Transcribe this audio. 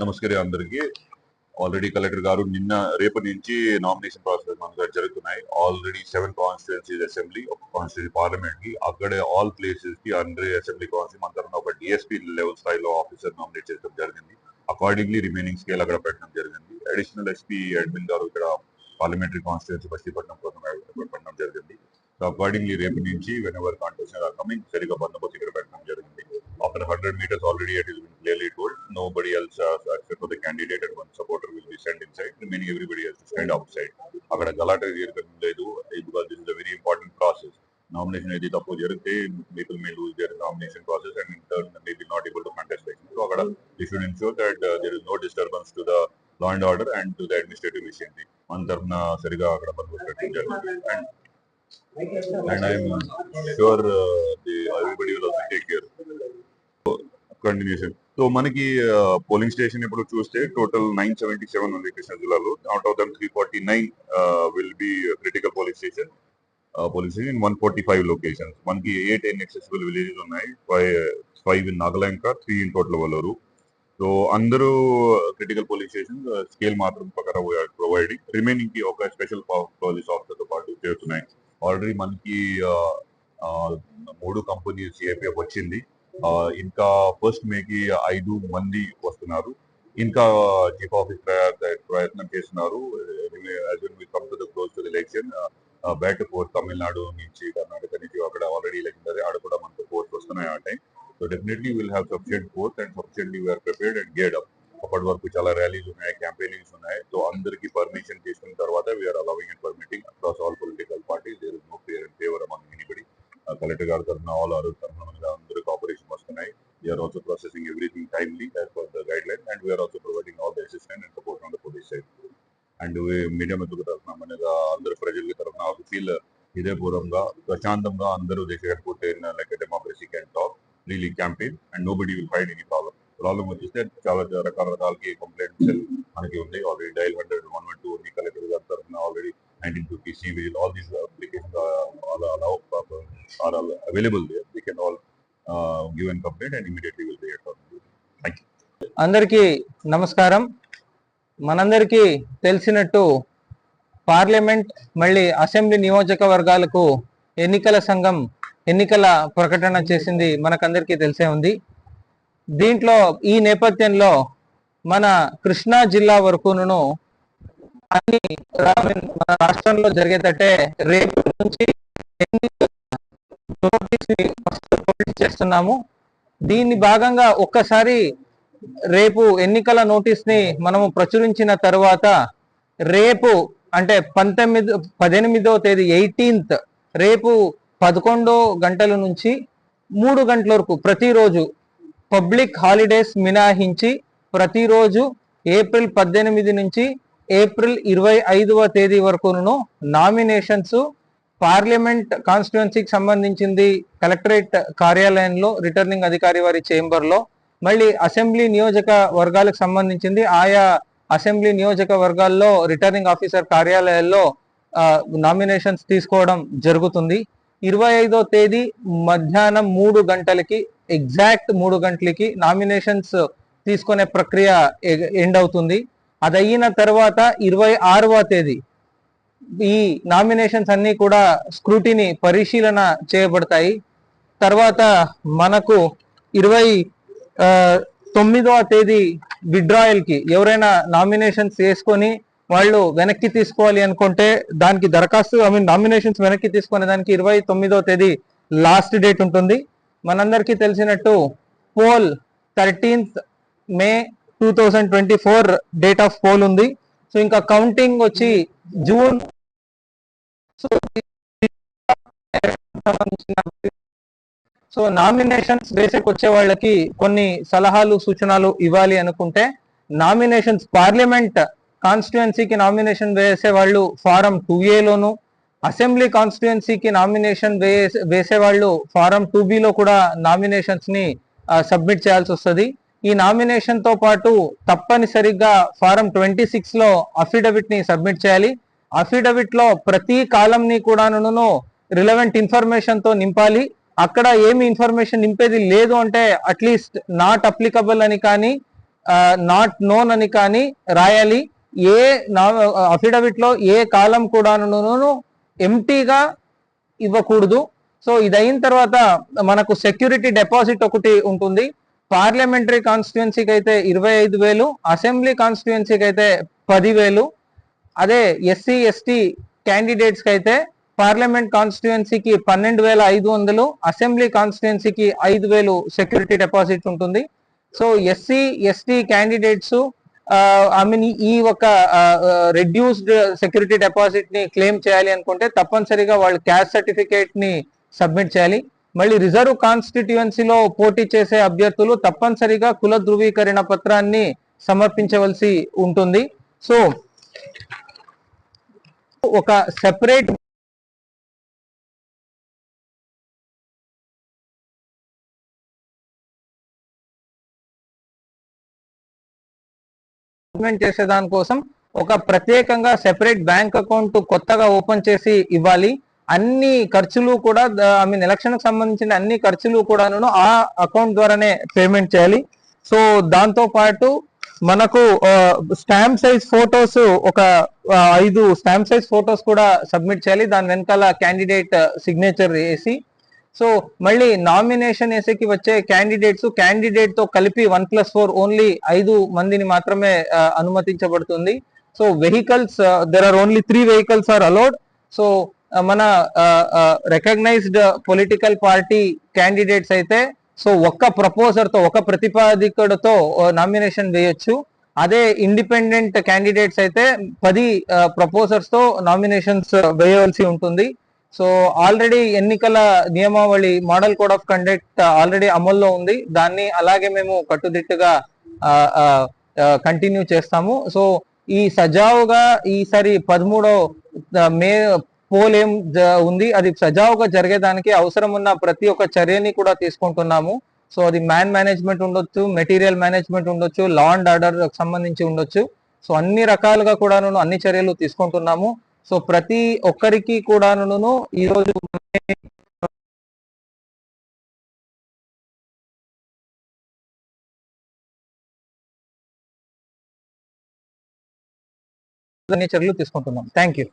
నమస్కారం అందరికి. Already collector గారు నిన్న రేపు నుంచి నామినేషన్ ప్రాసెస్ మనకు జరుగుతున్నాయి. ఆల్రెడీ సెవెన్ కాన్స్టిట్యున్సీస్ అసెంబ్లీ ఒక కాన్స్టిట్యూన్సీ పార్లమెంట్కి అక్కడే ఆల్ ప్లేసెస్కి అండర్ అసెంబ్లీ కాన్స్టిట్యూన్సీ మన తరఫున ఒక డిఎస్పీ లెవెల్ స్థాయిలో ఆఫీసర్ నామినేట్ చేయడం జరిగింది. అకార్డింగ్లీ రిమైనింగ్ స్కేల్ అక్కడ పెట్టడం జరిగింది. అడిషనల్ ఎస్పీ అడ్మిన్ గారు ఇక్కడ పార్లమెంటరీ కాన్స్టిట్యున్సీ బస్తీపట్నం కోసం పెట్టడం జరిగింది. సో అకార్డింగ్లీ రేపు నుంచి వెన్ ఎవర్ కాంటెస్ట్ కమింగ్ సరిగా బందోబస్తు ఇక్కడ పెట్టడం జరిగింది. After 100 meters already it clearly told nobody else uh, except for the candidate and one supporter will be sent inside remaining everybody has to stand outside అక్కడ గలాట జరగడం లేదు because this is a very important process nomination ఏది తప్పు జరిగితే people may lose their nomination process and in turn may be not able to contest so అక్కడ they should ensure that there is no disturbance to the law and order and to the administrative విషయంది మన తరఫున సరిగా అక్కడ బందోబస్తు పెట్టడం జరిగింది and and I'm sure uh, the, everybody will also take care. Continuation So మనకి polling station ఇప్పుడు చూస్తే టోటల్ నైన్ సెవెంటీ సెవెన్ ఉంది కృష్ణా జిల్లాలో. Out of them three forty nine will be critical polling station. Polling station one forty five locations మనకి eight inaccessible villages ఉన్నాయి. Five five in Nagalanka three in total Valluru so అందరూ critical polling station scale మాత్రం పక్కన providing రిమైనింగ్కి ఒక special police ఆఫీసర్తో పాటు చేస్తున్నాయి already మనకి మూడు కంపెనీ సిఐపిఎఫ్ వచ్చింది. ఇంకా ఫస్ట్ మేకి ఐదు మంది వస్తున్నారు. ఇంకా చీఫ్ ఆఫీస్ ప్రయత్నం చేస్తున్నారు. ఎలక్షన్ బ్యాట్ ఫోర్స్ తమిళనాడు నుంచి కర్ణాటక నుంచి అక్కడ ఆల్రెడీ ఎలక్షన్ అది ఆడ కూడా మనకు ఫోర్స్ వస్తున్నాయి ఆ so definitely will have sufficient force and sufficiently we are prepared and గేడ్ up అప్పటి వరకు చాలా ర్యాలీస్ ఉన్నాయి క్యాంపెయినింగ్స్ ఉన్నాయి. సో అందరికి పర్మిషన్ తీసుకున్న తర్వాత we are allowing and permitting across all political parties there is no fear and favour among anybody collector గారి తరఫున ఆల్ ఆర్ వస్తున్నాయి we are also processing everything timely as per the guideline and we are also providing all the assistant and support on the police side and media మిత్రుల తరఫున మన అందరు ప్రజల తరఫున feel ఇదేపూర్వంగా ప్రశాంతంగా అందరూ దేశ like democracy can talk really campaign and nobody will find any problem problem వచ్చేస్తే చాలా రకాల రకాలకి కంప్లైంట్ మనకి ఉంది already dial hundred one one two ఉంది కలెక్టర్ గారి తరఫున already nineteen fifty civil all these applications allow are and complaint and immediately will be accordingly. Thank you అందరికీ నమస్కారం. మనందరికీ తెలిసినట్టు పార్లమెంట్ మళ్ళీ అసెంబ్లీ నియోజకవర్గాలకు ఎన్నికల సంఘం ఎన్నికల ప్రకటన చేసింది మనకందరికీ తెలిసే ఉంది. దీంట్లో ఈ నేపథ్యంలో మన కృష్ణా జిల్లా వరకును అన్ని మన రాష్ట్రంలో జరిగేటట్టే రేపు నుంచి నోటీస్ చేస్తున్నాము. దీన్ని భాగంగా ఒక్కసారి రేపు ఎన్నికల నోటీస్ని మనము ప్రచురించిన తర్వాత రేపు అంటే పంతొమ్మిది పద్దెనిమిదో తేదీ ఎయిటీన్త్ రేపు పదకొండో గంటల నుంచి మూడు గంటల వరకు ప్రతిరోజు పబ్లిక్ హాలిడేస్ మినహాయించి ప్రతిరోజు ఏప్రిల్ పద్దెనిమిది నుంచి ఏప్రిల్ ఇరవై ఐదవ తేదీ వరకును నామినేషన్స్ పార్లమెంట్ కాన్స్టిట్యున్సీకి సంబంధించింది కలెక్టరేట్ కార్యాలయంలో రిటర్నింగ్ అధికారి వారి ఛేంబర్లో మళ్ళీ అసెంబ్లీ నియోజక వర్గాలకు సంబంధించింది ఆయా అసెంబ్లీ నియోజక వర్గాల్లో రిటర్నింగ్ ఆఫీసర్ కార్యాలయాల్లో నామినేషన్స్ తీసుకోవడం జరుగుతుంది. ఇరవై ఐదో తేదీ మధ్యాహ్నం మూడు గంటలకి ఎగ్జాక్ట్ మూడు గంటలకి నామినేషన్స్ తీసుకునే ప్రక్రియ ఎండ్ అవుతుంది. అది అయిన తర్వాత ఇరవై ఆరవ తేదీ ఈ నామినేషన్స్ అన్ని కూడా స్క్రూటిని పరిశీలన చేయబడతాయి. తర్వాత మనకు ఇరవై తొమ్మిదవ తేదీ విడ్రాయల్కి ఎవరైనా నామినేషన్స్ వేసుకొని వాళ్ళు వెనక్కి తీసుకోవాలి అనుకుంటే దానికి దరఖాస్తు ఐ మీన్ నామినేషన్స్ వెనక్కి తీసుకునే దానికి ఇరవై తొమ్మిదవ తేదీ లాస్ట్ డేట్ ఉంటుంది. మనందరికీ తెలిసినట్టు poll thirteenth May two thousand twenty four date of poll ఉంది. సో ఇంకా కౌంటింగ్ వచ్చి జూన్ సో సో నామినేషన్స్ వేసేకి వచ్చే వాళ్ళకి కొన్ని సలహాలు సూచనలు ఇవ్వాలి అనుకుంటే నామినేషన్స్ పార్లమెంట్ కాన్స్టిట్యుయెన్సీకి నామినేషన్ వేసే వాళ్ళు ఫారం టూ ఏలోను అసెంబ్లీ కాన్స్టిట్యుయెన్సీకి నామినేషన్ వేసే వాళ్ళు ఫారం టూ లో కూడా నామినేషన్స్ని సబ్మిట్ చేయాల్సి వస్తుంది. ఈ నామినేషన్తో పాటు తప్పనిసరిగా ఫారం ట్వంటీ సిక్స్లో అఫిడవిట్ని సబ్మిట్ చేయాలి. అఫిడవిట్లో ప్రతి కాలంని కూడాను రిలవెంట్ ఇన్ఫర్మేషన్తో నింపాలి. అక్కడ ఏమి ఇన్ఫర్మేషన్ నింపేది లేదు అంటే అట్లీస్ట్ నాట్ అప్లికబుల్ అని కానీ నాట్ నోన్ అని కానీ రాయాలి. ఏ అఫిడవిట్లో ఏ కాలం కూడాను ఎంటీగా ఇవ్వకూడదు. సో ఇది అయిన తర్వాత మనకు సెక్యూరిటీ డిపాజిట్ ఒకటి ఉంటుంది. పార్లమెంటరీ కాన్స్టిట్యుయెన్సీకి అయితే ఇరవై ఐదు వేలు అసెంబ్లీ కాన్స్టిట్యుయెన్సీకి అయితే పదివేలు అదే ఎస్సీ ఎస్టీ క్యాండిడేట్స్కి అయితే పార్లమెంట్ కాన్స్టిట్యుయెన్సీకి పన్నెండు వేల ఐదు వందలు అసెంబ్లీ కాన్స్టిట్యుయెన్సీకి ఐదు వేలు సెక్యూరిటీ డిపాజిట్ ఉంటుంది. So SC ST candidates I mean ఈ ఒక రెడ్యూస్డ్ సెక్యూరిటీ డిపాజిట్ని క్లెయిమ్ చేయాలి అనుకుంటే తప్పనిసరిగా వాళ్ళు క్యాస్ట్ సర్టిఫికేట్ని సబ్మిట్ చేయాలి. మళ్ళీ రిజర్వ్ కాన్స్టిట్యుయెన్సీలో పోటీ చేసే అభ్యర్థులు తప్పనిసరిగా కుల ధృవీకరణ పత్రాన్ని సమర్పించవలసి ఉంటుంది. సో ఒక సెపరేట్ డాక్యుమెంట్ చేసే దానికోసం ఒక ప్రత్యేకంగా సెపరేట్ బ్యాంక్ అకౌంట్ కొత్తగా ఓపెన్ చేసి ఇవ్వాలి. అన్ని ఖర్చులు కూడా ఐ మీన్ ఎలక్షన్ సంబంధించిన అన్ని ఖర్చులు కూడాను ఆ అకౌంట్ ద్వారానే పేమెంట్ చేయాలి. సో దాంతో పాటు మనకు స్టాంప్ సైజ్ ఫోటోస్ ఒక ఐదు స్టాంప్ సైజ్ ఫోటోస్ కూడా సబ్మిట్ చేయాలి. దాని వెనకాల క్యాండిడేట్ సిగ్నేచర్ వేసి. సో మళ్ళీ నామినేషన్ వేసేకి వచ్చే క్యాండిడేట్స్ క్యాండిడేట్తో కలిపి వన్ ప్లస్ ఫోర్ ఓన్లీ ఐదు మందిని మాత్రమే అనుమతించబడుతుంది. So vehicles there are only three vehicles are allowed so మన రికగ్నైజ్డ్ పొలిటికల్ పార్టీ క్యాండిడేట్స్ అయితే సో ఒక్క ప్రపోజర్తో ఒక ప్రతిపాదికుడితో నామినేషన్ వేయొచ్చు. అదే ఇండిపెండెంట్ క్యాండిడేట్స్ అయితే పది ప్రపోజర్స్తో నామినేషన్స్ వేయవలసి ఉంటుంది. సో ఆల్రెడీ ఎన్నికల నియమావళి model code of conduct already అమల్లో ఉంది. దాన్ని అలాగే మేము కట్టుదిట్టుగా కంటిన్యూ చేస్తాము. సో ఈ సజావుగా ఈసారి పదమూడో మే పోల్ ఏం ఉంది. అది సజావుగా జరిగేదానికి అవసరం ఉన్న ప్రతి ఒక్క చర్యని కూడా తీసుకుంటున్నాము. సో అది మ్యాన్ మేనేజ్మెంట్ ఉండొచ్చు మెటీరియల్ మేనేజ్మెంట్ ఉండొచ్చు లా అండ్ ఆర్డర్ సంబంధించి ఉండొచ్చు. సో అన్ని రకాలుగా కూడాను అన్ని చర్యలు తీసుకుంటున్నాము. సో ప్రతి ఒక్కరికి కూడాను ఈ రోజు అన్ని చర్యలు తీసుకుంటున్నాం థ్యాంక్ యూ